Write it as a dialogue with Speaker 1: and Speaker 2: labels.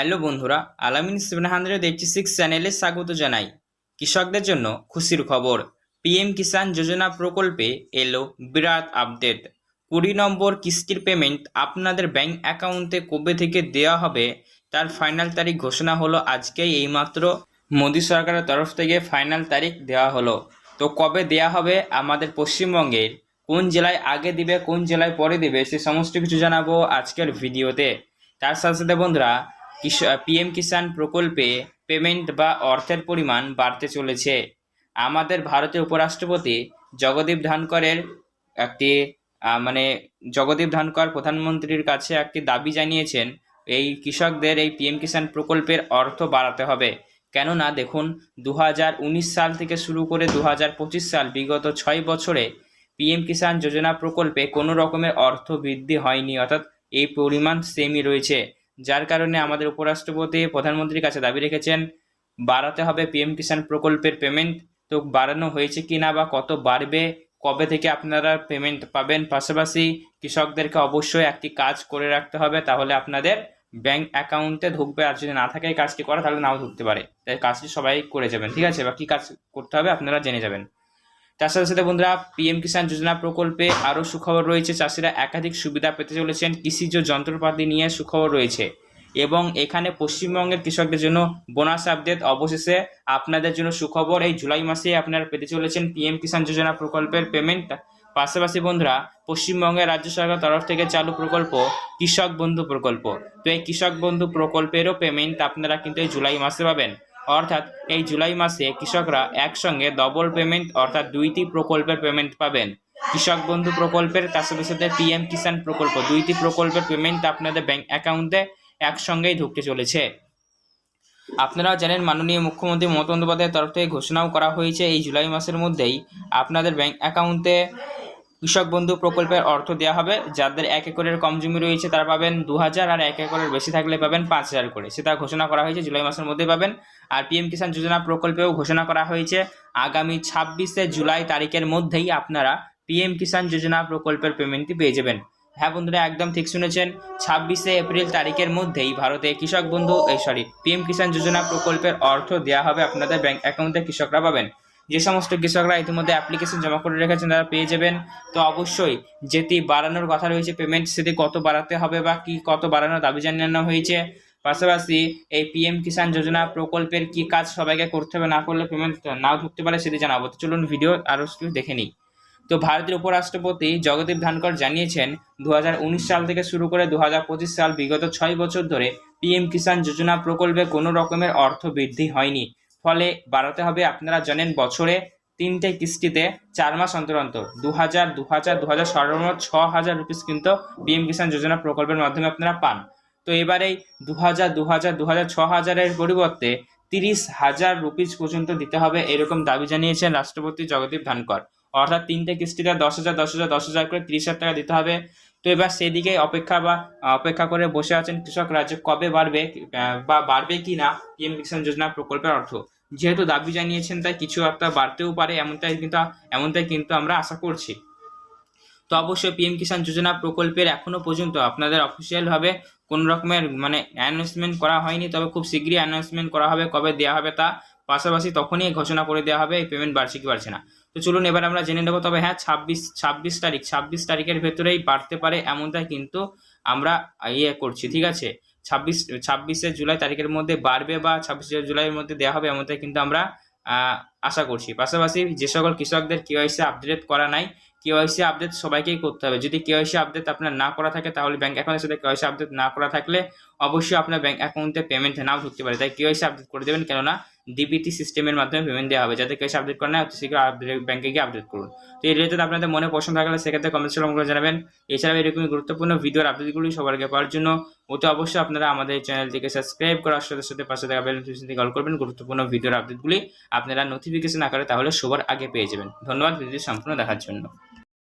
Speaker 1: Hello বন্ধুরা, আলামিন seven hundred eighty six চ্যানেলে স্বাগত জানাই। কৃষকদের জন্য খুশির খবর। পিএম কিষাণ যোজনা প্রকল্পে এলো বিরাট আপডেট। কুড়ি নম্বর কিস্তির পেমেন্ট আপনাদের ব্যাংক অ্যাকাউন্টে কবে থেকে দেওয়া হবে, তার ফাইনাল তারিখ ঘোষণা হলো আজকেই এইমাত্র। মোদী সরকারের তরফ থেকে ফাইনাল তারিখ দেওয়া হলো। তো কবে দেওয়া হবে আমাদের পশ্চিমবঙ্গের, কোন জেলায় আগে দিবে, কোন জেলায় পরে দিবে, সে সমস্ত কিছু জানাব আজকের ভিডিওতে। তার সাথে সাথে বন্ধুরা পিএম কিষাণ প্রকল্পে পেমেন্ট বা অর্থের পরিমাণ বাড়তে চলেছে। আমাদের ভারতের উপরাষ্ট্রপতি জগদীপ ধনকরের একটি মানে জগদীপ ধনকর প্রধানমন্ত্রীর কাছে একটি দাবি জানিয়েছেন, এই কৃষকদের এই পিএম কিষাণ প্রকল্পের অর্থ বাড়াতে হবে। কেননা দেখুন দু হাজার উনিশ সাল থেকে শুরু করে দু হাজার পঁচিশ সাল বিগত ছয় বছরে পিএম কিষাণ যোজনা প্রকল্পে কোনো রকমের অর্থ বৃদ্ধি হয়নি, অর্থাৎ এই পরিমাণ সেমই রয়েছে। যার কারণে আমাদের উপরাষ্ট্রপতি প্রধানমন্ত্রীর কাছে দাবি রেখেছেন বাড়াতে হবে পিএম কিষাণ প্রকল্পের পেমেন্ট তো বাড়ানো হয়েছে কি না বা কত বাড়বে, কবে থেকে আপনারা পেমেন্ট পাবেন? পাশাপাশি কৃষকদেরকে অবশ্যই একটি কাজ করে রাখতে হবে, তাহলে আপনাদের ব্যাংক অ্যাকাউন্টে ঢুকবে। আর যদি না থাকে কাজটি করা, তাহলে নাও ঢুকতে পারে। তাই কাজটি সবাই করে যাবেন, ঠিক আছে? বা কী কাজ করতে হবে আপনারা জেনে যাবেন। তার সাথে সাথে বন্ধুরা পিএম কিষাণ যোজনা প্রকল্পে আরও সুখবর রয়েছে। চাষিরা একাধিক সুবিধা পেতে চলেছেন। কৃষিজ যন্ত্রপাতি নিয়ে সুখবর রয়েছে। এবং এখানে পশ্চিমবঙ্গের কৃষকদের জন্য বোনাস আপডেট অবশেষে আপনাদের জন্য সুখবর। এই জুলাই মাসে আপনারা পেতে চলেছেন পিএম কিষাণ যোজনা প্রকল্পের পেমেন্ট পাশাপাশি বন্ধুরা, পশ্চিমবঙ্গের রাজ্য সরকার তরফ থেকে চালু প্রকল্প কৃষক বন্ধু প্রকল্প। তো এই কৃষক বন্ধু প্রকল্পেরও পেমেন্ট আপনারা কিন্তু এই জুলাই মাসে পাবেন। অর্থাৎ এই জুলাই মাসে কৃষকরা একসঙ্গে ডবল পেমেন্ট অর্থাৎ দুইটি প্রকল্পের পেমেন্ট পাবেন। কৃষক বন্ধু প্রকল্পের তার সাথে সাথে পিএম কিষাণ প্রকল্প, দুইটি প্রকল্পের পেমেন্ট আপনাদের ব্যাংক অ্যাকাউন্টে একসঙ্গেই ঢুকতে চলেছে। আপনারা জানেন মাননীয় মুখ্যমন্ত্রী মমতা বন্দ্যোপাধ্যায়ের তরফ থেকে ঘোষণাও করা হয়েছে, এই জুলাই মাসের মধ্যেই আপনাদের ব্যাংক অ্যাকাউন্টে কৃষক বন্ধু প্রকল্পের অর্থ দেওয়া হবে। যাদের এক একরের কম জমি রয়েছে, তারা পাবেন দু হাজার আর এক একরের বেশি থাকলে পাবেন পাঁচ হাজার করে। সেটা ঘোষণা করা হয়েছে, জুলাই মাসের মধ্যে পাবেন। আর পিএম কিষাণ যোজনা প্রকল্পেও ঘোষণা করা হয়েছে। আগামী ছাব্বিশে জুলাই তারিখের মধ্যেই আপনারা পিএম কিষাণ যোজনা প্রকল্পের পেমেন্টটি পেয়ে যাবেন। হ্যাঁ বন্ধুরা, একদম ঠিক শুনেছেন, ছাব্বিশে এপ্রিল তারিখের মধ্যেই ভারতে কৃষক বন্ধু, এই সরি পিএম কিষাণ যোজনা প্রকল্পের অর্থ দেওয়া হবে আপনাদের ব্যাংক অ্যাকাউন্টে কৃষকরা পাবেন। যে সমস্ত কৃষকরা ইতিমধ্যে অ্যাপ্লিকেশন জমা করে রেখেছেন তারা পেয়ে যাবেন। তো অবশ্যই যেটি বাড়ানোর কথা রয়েছে, পেমেন্ট সেটি কত বাড়াতে হবে বা কি কত বাড়ানোর দাবি জানানো হয়েছে পাশাপাশি এই পিএম কিষাণ যোজনা প্রকল্পের কি কাজ সবাইকে করতে হবে না করলে পেমেন্ট নাও ঢুকতে পারে সেটি জানাব। তো চলুন ভিডিও আরও দেখে নিই। তো ভারতের উপরাষ্ট্রপতি জগদীপ ধনকর জানিয়েছেন দু হাজার উনিশ সাল থেকে শুরু করে দু হাজার পঁচিশ সাল বিগত ছয় বছর ধরে পিএম কিষাণ যোজনা প্রকল্পে কোনো রকমের অর্থ বৃদ্ধি হয়নি। ফলে বাড়াতে হবে, আপনারা জানেন, বছরে তিনটে কিস্তিতে চার মাস অন্তর অন্তর দু হাজার দু হাজার দু হাজার ছ হাজার রুপিস কিন্তু পিএম কিষাণ যোজনা প্রকল্পের মাধ্যমে আপনারা পান। তো এবারে দু হাজার দু হাজার দু হাজার ছ হাজারের পরিবর্তে তিরিশ হাজার রুপিস পর্যন্ত দিতে হবে এরকম দাবি জানিয়েছেন রাষ্ট্রপতি জগদীপ ধনকর অর্থাৎ তিনটে কিস্তিতে দশ হাজার দশ হাজার দশ হাজার করে তিরিশ হাজার টাকা দিতে হবে। তো এবার সেদিকে অপেক্ষা বা, অপেক্ষা করে বসে আছেন কৃষকরা যে কবে বাড়বে বা বাড়বে কি না, পিএম কিষাণ যোজনা প্রকল্পের অর্থ? যেহেতু দাবি জানিয়েছেন তাই কিছু একটা বাড়তেও পারে, এমনটাই কিন্তু এমনটাই কিন্তু আমরা আশা করছি। তো অবশ্যই পিএম কিষাণ যোজনা প্রকল্পের এখনও পর্যন্ত আপনাদের অফিসিয়ালভাবে কোনো রকমের মানে অ্যানাউন্সমেন্ট করা হয়নি, তবে খুব শীঘ্রই অ্যানাউন্সমেন্ট করা হবে, কবে দেওয়া হবে তা পাশাপাশি তখনই ঘোষণা করে দেওয়া হবে, এই পেমেন্ট বাড়ছে কি বাড়ছে না। তো চলুন এবার আমরা জেনে নেব, তবে হ্যাঁ ছাব্বিশ ছাব্বিশ তারিখ, ছাব্বিশ তারিখের ভেতরেই বাড়তে পারে এমনটাই কিন্তু আমরা ইয়ে করছি, ঠিক আছে? ছাব্বিশ, ছাব্বিশে জুলাই তারিখের মধ্যে বাড়বে বা ছাব্বিশে জুলাইয়ের মধ্যে দেওয়া হবে এমনটাই কিন্তু আমরা আশা করছি। পাশাপাশি যে সকল কৃষকদের কেওয়াইসি আপডেট করা নাই কেওয়াইসি আপডেট সবাইকেই করতে হবে। যদি কেওয়াইসি আপডেট আপনার না করা থাকে, তাহলে ব্যাঙ্ক অ্যাকাউন্টের সাথে কেওয়াইসি আপডেট না করা থাকলে অবশ্যই আপনার ব্যাংক অ্যাকাউন্টে পেমেন্ট নাও ঢুকতে পারে। তাই কেওয়াইসি আপডেট করে দেবেন, কেননা ডিবিটি সিস্টেমের মাধ্যমে পেমেন্ট দেওয়া হবে। যাতে কেওয়াইসি আপডেট করেন না অতি শীঘ্র ব্যাংকে গিয়ে আপডেট করুন। তো এই রিলেটেড আপনাদের মনে পছন্দ থাকলে সেক্ষেত্রে কমেন্ট করে জানাবেন। এছাড়াও এরকমই গুরুত্বপূর্ণ ভিডিওর আপডেটগুলি সবার আগে পাওয়ার জন্য অতি অবশ্যই আপনারা আমাদের চ্যানেলটিকে সাবস্ক্রাইব করার সাথে সাথে পাশে থাকা বেল কল করবেন। গুরুত্বপূর্ণ ভিডিওর আপডেটগুলি আপনারা নোটিফিকেশন আকারে তাহলে সবার আগে পেয়ে যাবেন। ধন্যবাদ ভিডিওটি সম্পূর্ণ দেখার জন্য।